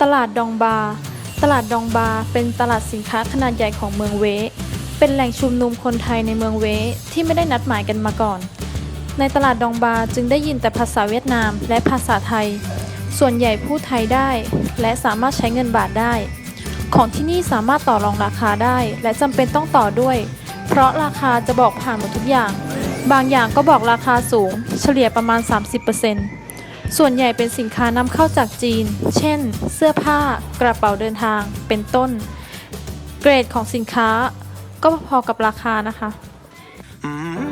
ตลาดดองบา ตลาดดองบา เป็นตลาดสินค้าขนาดใหญ่ของเมืองเว เป็นแหล่งชุมนุมคนไทยในเมืองเวที่ไม่ได้นัดหมายกันมาก่อน ในตลาดดองบาจึงได้ยินแต่ภาษาเวียดนามและภาษาไทย ส่วนใหญ่พูดไทยได้ และสามารถใช้เงินบาทได้ ของที่นี่สามารถต่อรองราคาได้ และจำเป็นต้องต่อด้วย เพราะราคาจะบอกผ่านหมดทุกอย่าง บางอย่างก็บอกราคาสูง เฉลี่ยประมาณ 30% ส่วนใหญ่เป็นสินค้านำเข้าจากจีน เช่น เสื้อผ้ากระเป๋าเดินทาง เป็นต้น เกรดของสินค้าก็พอกับราคานะคะ Mm-hmm.